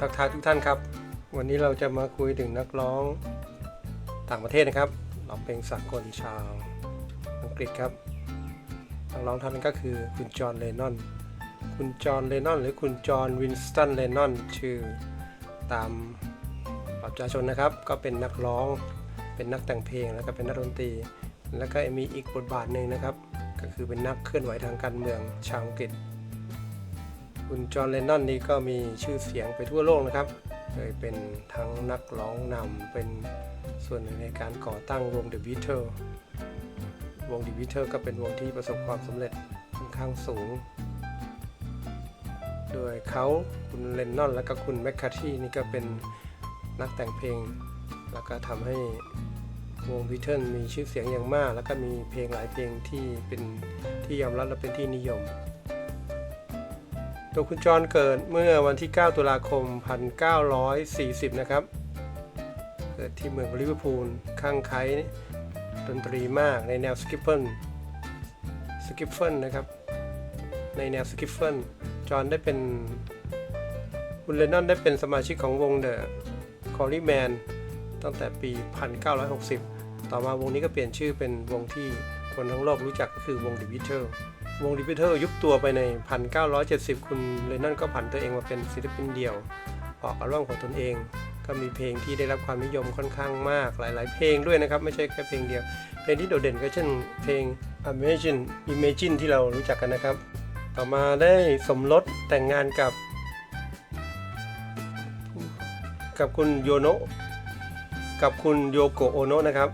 ทักทายทุกท่านครับ วันนี้เราจะมาคุยถึงนักร้องต่างประเทศนะครับร้องเพลงสากลชาวอังกฤษครับนักร้องท่านนั้นก็คือคุณจอห์นเลนนอน คุณจอห์นเลนนอน หรือคุณจอห์นวินสตันเลนนอนชื่อตามประชาชนนะครับ ก็เป็นนักร้องเป็นนักแต่งเพลงแล้วก็เป็นนักดนตรี แล้วก็มีอีกบทบาทหนึ่งนะครับ ก็คือเป็นนักเคลื่อนไหวทางการเมืองชาวอังกฤษ คุณจอห์นเลนนอนนี่ก็มีชื่อเสียงไปทั่วโลกนะครับเคยเป็นทั้งนักร้องนำเป็นส่วนหนึ่งในการก่อตั้งวง The Beatles วง The Beatles ก็เป็นวงที่ประสบความสำเร็จค่อนข้างสูง โดยเขาคุณเลนนอนและก็คุณแมคคาที่นี่ก็เป็นนักแต่งเพลง แล้วก็ทำให้วง Beatles มีชื่อเสียงอย่างมาก แล้วก็มีเพลงหลายเพลงที่เป็นที่ยอมรับและเป็นที่นิยม ตัวคุณจอห์นเกิดเมื่อวันที่ 9 ตุลาคม 1940 นะครับ เกิดที่เมืองลิเวอร์พูลข้างไคดนตรีมากในแนวสกิปเปิลสกิปเปิลนะครับ ในแนวสกิปเปิลจอห์นได้เป็นคุณเลนนอนได้เป็นสมาชิกของวงเดอะคอรี่แมนตั้งแต่ปี 1960 ต่อมาวงนี้ก็เปลี่ยนชื่อเป็นวงที่คนทั้งโลกรู้จักก็คือวง The Beatles วง The Beatles ยุบตัวไปใน 1970 คุณเลนนอนก็ผันตัวเองมาเป็นศิลปินเดี่ยว ออกอัลบั้มของตนเอง ก็มีเพลงที่ได้รับความนิยมค่อนข้างมากหลาย ๆ เพลงด้วยนะครับ ไม่ใช่แค่เพลงเดียว เพลงที่โดดเด่นก็เช่น เพลง Imagine Imagine ที่เรารู้จักกันนะครับ ต่อมาได้สมรสแต่งงานกับ กับคุณโยโนะกับคุณโยโกโอโนะนะครับ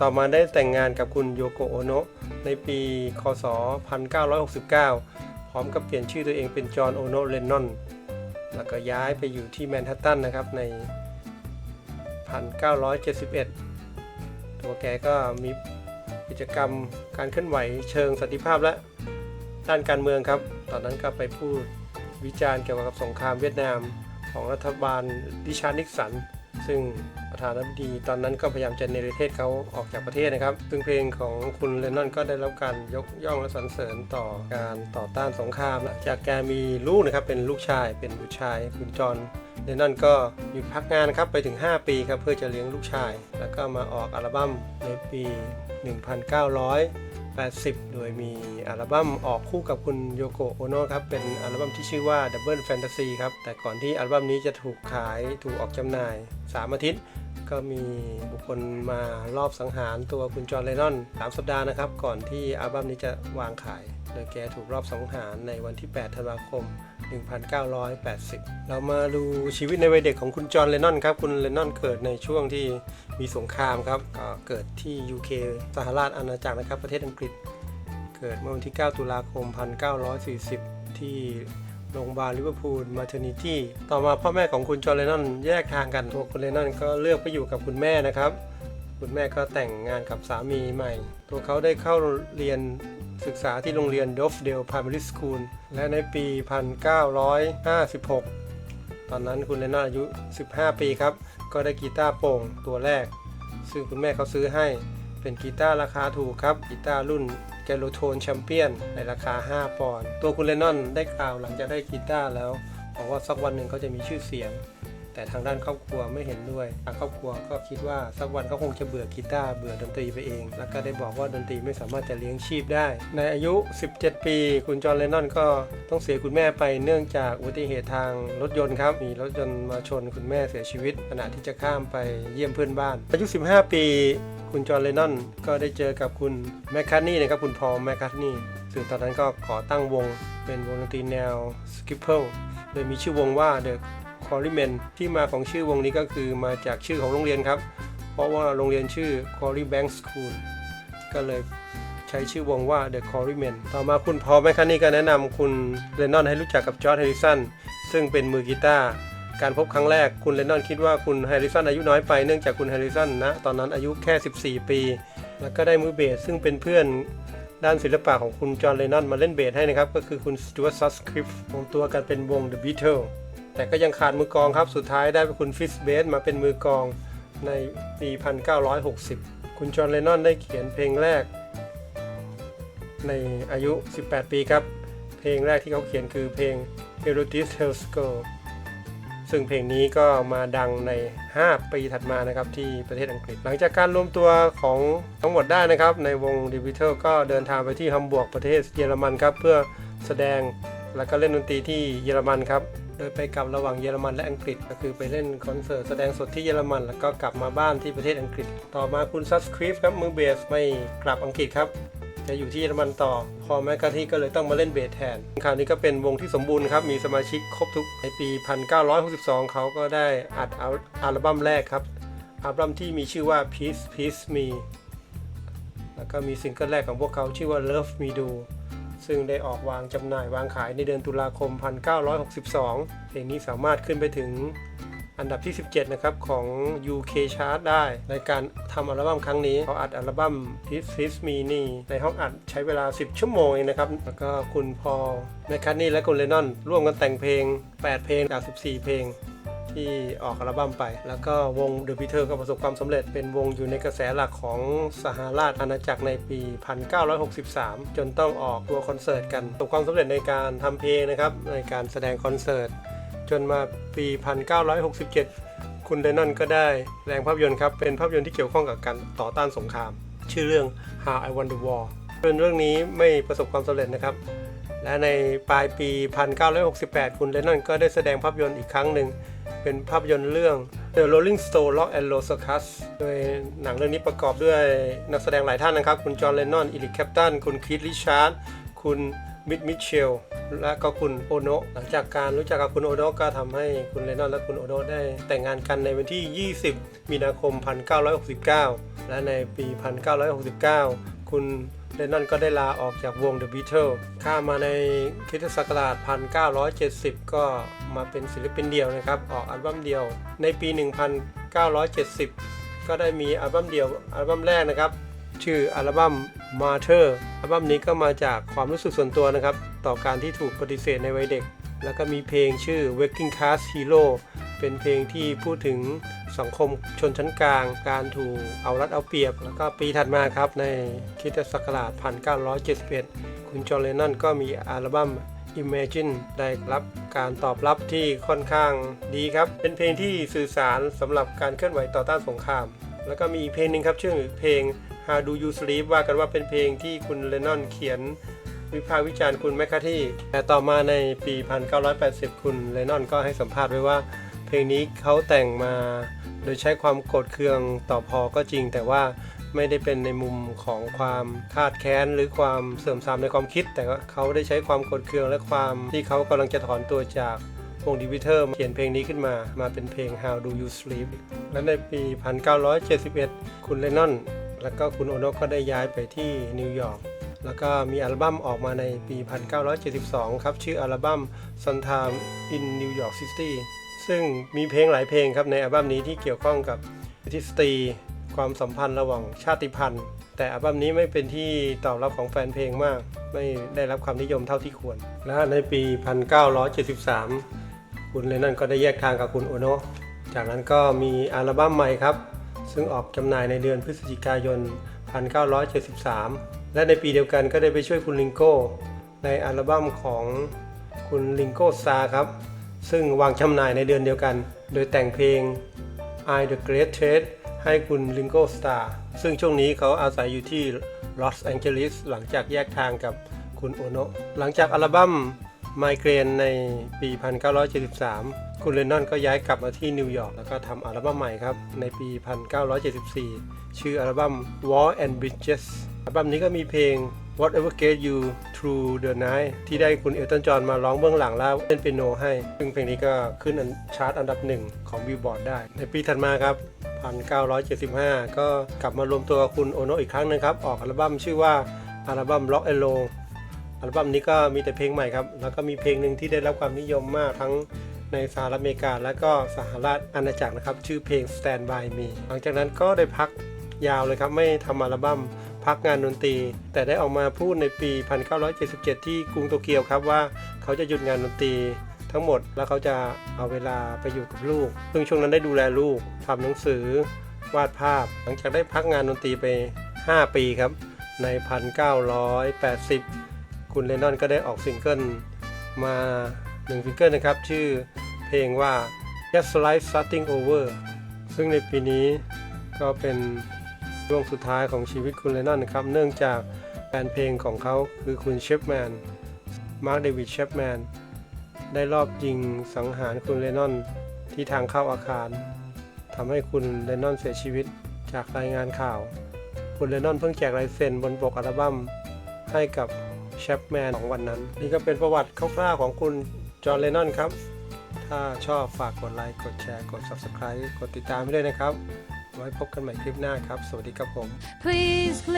ต่อมาได้แต่งงานกับคุณโยโกโอโนะ ในปี คศ 1969 พร้อมกับเปลี่ยนชื่อตัวเองเป็นจอห์นโอโนเลนนอน แล้วก็ย้ายไปอยู่ที่แมนฮัตตันนะครับใน 1971 ตัวแกก็มีกิจกรรมการเคลื่อนไหวเชิงสันติภาพและด้านการเมืองครับ ตอนนั้นก็ไปพูดวิจารณ์เกี่ยวกับสงครามเวียดนามของรัฐบาลดิชาร์นิกสัน ซึ่ง ประธานาธิบดีตอนนั้นก็พยายามจะเนรเทศเขาออกจากประเทศนะครับ ซึ่งเพลงของคุณเลนนอนก็ได้รับการยกย่องและสรรเสริญต่อการต่อต้านสงครามหลังจากแกมีลูกนะครับเป็นลูกชาย เป็นบุตรชายคุณจอห์นเลนนอนก็หยุดพักงานครับไปถึง 5 ปีครับเพื่อจะเลี้ยงลูกชาย แล้วก็มาออกอัลบั้มในปี 1980 โดยมีอัลบั้มออกคู่กับคุณโยโกโอโนะครับ เป็นอัลบั้มที่ชื่อว่า Double Fantasy ครับ แต่ก่อนที่อัลบั้มนี้จะถูกขายถูกออกจำหน่าย 3 อาทิตย์ ก็มีบุคคลมารอบสังหารตัวคุณจอห์นเลนนอน3สัปดาห์นะครับ ก่อนที่อัลบั้มนี้จะวางขาย โดยแกถูกรอบสังหารในวันที่ 8 ธันวาคม 1980 เรามาดูชีวิตในวัยเด็กของคุณจอห์นเลนนอนครับ คุณเลนนอนเกิดในช่วงที่มีสงครามครับ ก็เกิดที่ UK สหราชอาณาจักรนะครับ ประเทศอังกฤษ เกิดเมื่อวันที่ 9 ตุลาคม 1940 ที่ โรงพยาบาลลิเวอร์พูลมาเทอร์นิตี้ต่อมาพ่อแม่ของคุณจอห์นเลนอนแยกทางกันตัวคุณเลนนอนก็เลือกไปอยู่กับคุณแม่นะครับ คุณแม่ก็แต่งงานกับสามีใหม่ ตัวเขาได้เข้าเรียนศึกษาที่โรงเรียน Dovedale Primary School และในปี 1956 ตอนนั้นคุณเลนนอนอายุ 15 ปีครับ ก็ได้กีตาร์โปร่งตัวแรก ซึ่งคุณแม่เขาซื้อให้ เป็นกีตาร์ราคาถูกครับ กีตาร์รุ่นแกโลโทนแชมเปี้ยนในราคา 5 ปอนด์ ตัวคุณเลนนอนได้กล่าวหลังจากได้กีตาร์แล้วบอกว่าสักวันหนึ่งเขาจะมีชื่อเสียง แต่ทางด้านครอบครัวไม่เห็นด้วยทางครอบครัวก็คิดว่าสักวันเขาคงจะเบื่อกีตาร์เบื่อดนตรีไปเอง แล้วก็ได้บอกว่าดนตรีไม่สามารถจะเลี้ยงชีพได้ ในอายุ 17 ปี คุณจอห์นเลนนอนก็ต้องเสียคุณแม่ไปเนื่องจากอุบัติเหตุทางรถยนต์ครับ มีรถยนต์มาชนคุณแม่เสียชีวิต ขณะที่จะข้ามไปเยี่ยมเพื่อนบ้าน อายุ 15 ปี คุณจอห์นเลนนอนก็ได้เจอกับคุณแมคคาร์นีย์นะครับคุณพอลแมคคาร์นีย์ซึ่งตอนนั้นก็ขอตั้งวงเป็นวงดนตรีแนวสกิปเปิลโดยมีชื่อวงว่า The คอริเมนที่มาของชื่อวงนี้ก็คือมาจากชื่อของโรงเรียนครับ เพราะว่าโรงเรียนชื่อ c o r y Bank School ก็เลยใช้ชื่อวงว่า The c o r y Men ต่อมาคุณพอลแมคคานี่ก็แนะนำคุณเลนนอนให้รู้จักกับจอร์จแฮร์ริสันซึ่งเป็นมือกีตาร์การพบครั้งแรกคุณเลนนอนคิดว่าคุณแฮร์ริสันอายุน้อยไปเนื่องจากคุณแฮร์ริสันนะตอนนั้นอายุแค่ 14 ปี แล้วก็ได้มือเบสซึ่งเป็นเพื่อนด้านศิลปะของคุณจอห์นเลนนอนมาเล่นเบสให้นะครับ ก็คือคุณสตู a r t ซัสคริฟรวมตัวกันเป็นวง The Beatles แต่ก็ยังขาดมือกองครับ สุดท้ายได้คุณฟิสเบสมาเป็นมือกองในปี 1960 คุณจอห์นเลนนอนได้เขียนเพลงแรก ในอายุ 18 ปีครับ เพลงแรกที่เขาเขียนคือเพลง Erotis Hell's Girl ซึ่งเพลงนี้ก็มาดังใน 5 ปีถัดมานะครับที่ประเทศอังกฤษ หลังจากการรวมตัวของทั้งหมดได้นะครับ ในวง The Beatles ก็เดินทางไปที่ฮัมบวร์กประเทศเยอรมันครับ เพื่อแสดงแล้วก็เล่นดนตรีที่เยอรมันครับ โดยไปกลับระหว่างเยอรมันและอังกฤษ ก็คือไปเล่นคอนเสิร์ตแสดงสดที่เยอรมัน แล้วก็กลับมาบ้านที่ประเทศอังกฤษ ต่อมาคุณซัสครีฟครับมือเบสไม่กลับอังกฤษครับจะอยู่ที่เยอรมันต่อ พอแมคคาที่ก็เลยต้องมาเล่นเบสแทน คราวนี้ก็เป็นวงที่สมบูรณ์ครับ มีสมาชิกครบทุก ในปี 1962 เขาก็ได้อัดอัลบั้มแรกครับ อัลบั้มที่มีชื่อว่า Peace Peace Me แล้วก็มีซิงเกิลแรกของพวกเขาชื่อว่า Love Me Do ซึ่งได้ออกวางจำหน่ายวางขายในเดือนตุลาคม 1962 เพลงนี้สามารถขึ้นไปถึงอันดับที่ 17 นะครับ ของ UK Chart ได้ ในการทำอัลบั้มครั้งนี้เขาอัดอัลบั้ม Peace Peace Me นี่ในห้องอัดใช้เวลา 10 ชั่วโมงเองนะครับ แล้วก็คุณพอลแมคคันนี่และคุณเลนนอน ร่วมกันแต่งเพลง 8 เพลงจาก 14 เพลง ที่ออกอัลบั้มไป แล้วก็วง The Beatles ก็ประสบความสำเร็จเป็นวงอยู่ในกระแสหลักของสหราชอาณาจักรในปี 1963 จนต้องออกตัวคอนเสิร์ตกันประสบความสำเร็จในการทำเพลงนะครับในการแสดงคอนเสิร์ตจนมาปี 1967 คุณเดนนอนก็ได้แสดงภาพยนตร์ครับเป็นภาพยนตร์ที่เกี่ยวข้องกับการต่อต้านสงคราม ชื่อเรื่อง How I Won the War เป็นเรื่องนี้ไม่ประสบความสำเร็จนะครับ และในปลายปี 1968 คุณเลนนอนก็ได้แสดงภาพยนตร์อีกครั้งหนึ่ง เป็นภาพยนตร์เรื่อง The Rolling Stone Rock and Roll Circus โดยหนังเรื่องนี้ประกอบด้วยนักแสดงหลายท่านนะครับ คุณจอห์นเลนนอนอีริคแคปตัน คุณคีธริชาร์ด คุณมิดมิเชล และก็คุณโอโนหลังจากการรู้จักกับคุณโอโนก็ทำให้คุณเลนนอนและคุณโอโนได้แต่งงานกันในวันที่ 20 มีนาคม 1969 และในปี 1969 คุณ เลนนอนก็ได้ลาออกจากวง The Beatles ข้ามาในคริสตศักราช 1970 ก็มาเป็นศิลปินเดี่ยวนะครับ ออกอัลบั้มเดียว ในปี 1970 ก็ได้มีอัลบั้มเดี่ยวอัลบั้มแรกนะครับ ชื่ออัลบั้ม Martyr อัลบั้มนี้ก็มาจากความรู้สึกส่วนตัวนะครับ ต่อการที่ถูกปฏิเสธในวัยเด็ก แล้วก็มีเพลงชื่อ Working Class Hero เป็นเพลงที่พูดถึงสังคมชนชั้นกลาง การถูกเอารัดเอาเปรียบ แล้วก็ปีถัดมาครับในคิตศักราช 1971 คุณจอห์เลนนอนก็มีอัลบั้ม Imagine ได้รับการตอบรับที่ค่อนข้างดีครับ เป็นเพลงที่สื่อสารสำหรับการเคลื่อนไหวต่อต้านสงคราม แล้วก็มีอีกเพลงหนึ่งครับ ชื่อเพลง How Do You Sleep ว่ากันว่าเป็นเพลงที่คุณเลนนอนเขียนวิพากษ์วิจารณ์คุณแมคคาที่ แต่ต่อมาในปี 1980 คุณเลนนอนก็ให้สัมภาษณ์ไว้ว่า เพลงนี้เขาแต่งมาโดยใช้ความโกรธเคืองต่อพอก็จริง แต่ว่าไม่ได้เป็นในมุมของความคาดแค้นหรือความเสื่อมทรามในความคิด แต่เขาได้ใช้ความโกรธเคืองและความที่เขากำลังจะถอนตัวจากวงดีวิเทอร์เขียนเพลงนี้ขึ้นมา มาเป็นเพลง How Do You Sleep และในปี 1971 คุณเลนนอน แล้วก็คุณโอโนะก็ได้ย้ายไปที่นิวยอร์ก แล้วก็มีอัลบั้มออกมาในปี 1972 ครับ ชื่ออัลบั้ม Sometime in New York City ซึ่งมีเพลงหลายเพลงครับในอัลบั้มนี้ที่เกี่ยวข้องกับทิสตีความสัมพันธ์ระหว่างชาติพันธุ์ แต่อัลบั้มนี้ไม่เป็นที่ตอบรับของแฟนเพลงมาก ไม่ได้รับความนิยมเท่าที่ควร และในปี 1973 คุณเลนนอนก็ได้แยกทางกับคุณโอโนะจากนั้นก็มีอัลบั้มใหม่ครับ ซึ่งออกจำหน่ายในเดือนพฤศจิกายน 1973 และในปีเดียวกันก็ได้ไปช่วยคุณลิงโก้ในอัลบั้มของคุณลิงโก้ซาครับ ซึ่งวางจำหน่ายในเดือนเดียวกัน โดยแต่งเพลง I the Great Trade ให้คุณลิงโกสตาร์ซึ่งช่วงนี้เขาอาศัยอยู่ที่ลอสแองเจลิสหลังจากแยกทางกับคุณโอโนะหลังจากอัลบั้มไมเกรนในปี 1973 คุณเลนนอนก็ย้ายกลับมาที่นิวยอร์กแล้วก็ทำอัลบั้มใหม่ครับ ในปี 1974 ชื่ออัลบั้ม War and Bridges อัลบั้มนี้ก็มีเพลง Whatever Get You Through the Night ที่ได้คุณเอลตันจอห์นมาร้องเบื้องหลังแล้วเล่นเปียโนให้ ซึ่งเพลงนี้ก็ขึ้นชาร์ตอันดับหนึ่งของบิลบอร์ดได้ ในปีถัดมาครับ 1975 ก็กลับมารวมตัวกับคุณโอโนอีกครั้งนึงครับ ออกอัลบั้มชื่อว่าอัลบั้ม Rock and Roll อัลบั้มนี้ก็มีแต่เพลงใหม่ครับ แล้วก็มีเพลงหนึ่งที่ได้รับความนิยมมากทั้งในสหรัฐอเมริกา และก็สหรัฐอาณาจักรนะครับ ชื่อเพลง Stand By Me หลังจากนั้นก็ได้พักยาวเลยครับ ไม่ทำอัลบั้ม พักงานดนตรี แต่ได้ออกมาพูดในปี 1977 ที่กรุงโตเกียวครับว่าเขาจะหยุดงานดนตรีทั้งหมดแล้วเขาจะเอาเวลาไปอยู่กับลูก ซึ่งช่วงนั้นได้ดูแลลูกทำหนังสือวาดภาพ หลังจากได้พักงานดนตรีไป 5 ปีครับ ใน 1980 คุณเลนนอนก็ได้ออกซิงเกิลมา1ซิงเกิลนะครับ ชื่อเพลงว่า Just Life Starting Over ซึ่งในปีนี้ก็เป็น ช่วงสุดท้ายของชีวิตคุณเลนนอนนะครับ เนื่องจากแฟนเพลงของเขาคือคุณเชฟแมน มาร์คเดวิดเชฟแมน ได้รอบยิงสังหารคุณเลนนอนที่ทางเข้าอาคารทำให้คุณเลนนอนเสียชีวิตจากรายงานข่าว คุณเลนนอนเพิ่งแจกลายเซ็นบนปกอัลบั้มให้กับเชฟแมนของวันนั้น นี่ก็เป็นประวัติคร่าวๆของคุณจอห์นเลนนอนครับ ถ้าชอบฝากกดไลค์ กดแชร์ กด Subscribe กดติดตามให้ด้วยนะครับ ไว้พบกันใหม่คลิปหน้าครับ สวัสดีครับผม Please clear